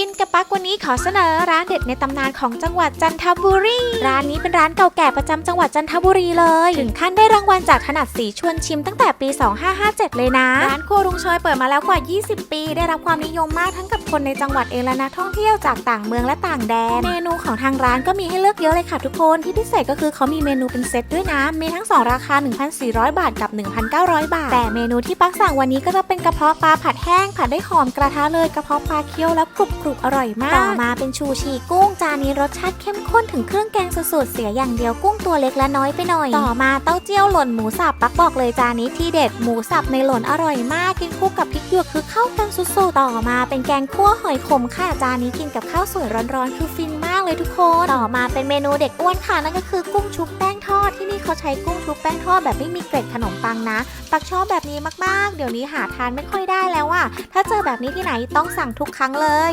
กินกับปักวันนี้ขอเสนอร้านเด็ดในตำนานของจังหวัดจันทบุรี ร้านนี้เป็นร้านเก่าแก่ประจำจังหวัดจันทบุรีเลย ถึงขั้นได้รางวัลจากถนัดสีชวนชิมตั้งแต่ปี 2557 เลยนะ ร้านครัวลุงเชยเปิดมาแล้วกว่า 20 ปี ได้รับความนิยมมากทั้งกับคนในจังหวัดเองและนักท่องเที่ยวจากต่างเมืองและต่างแดน เมนูของทางร้านก็มีให้เลือกเยอะเลยค่ะทุกคนที่พิเศษก็คือเขามีเมนูเป็นเซตด้วยนะ มีทั้ง 2 ราคา 1,400 บาทกับ 1,900 บาท แต่เมนูที่ปักสั่งวันนี้ก็จะเป็นกระเพาะปลาผัดแห้งผัดได้หอมกระทะเลยกระเพาะปลาเคี่ยวแล้วกรุบรุบอร่อยมาก ต่อมาเป็นชูชีกุ้งจานนี้รสชาติเข้มข้นถึงเครื่องแกงสุดๆ เสียอย่างเดียวกุ้งตัวเล็กและน้อยไปหน่อย ต่อมาเต้าเจี้ยวหล่นหมูสับปักบอกเลยจานนี้ที่เด็ดหมูสับในหล่นอร่อยมากกินคู่กับพริกหยวกคือเข้ากันสุดๆ ต่อมาเป็นแกงคั่วหอยขมค่ะจานนี้กินกับข้าวสวยร้อนๆคือฟินมากเลยทุกคน ต่อมาเป็นเมนูเด็กอ้วนค่ะนั่นก็คือกุ้งชุบแป้งทอดที่นี่เขาใช้กุ้งชุบแป้งทอดแบบไม่มีเกล็ดขนมปังนะ ปักชอบแบบนี้มากๆ เดี๋ยวนี้หาทานไม่ค่อยได้แล้วอะถ้าเจอแบบนี้ที่ไหนต้องสั่งทุกครั้งเลย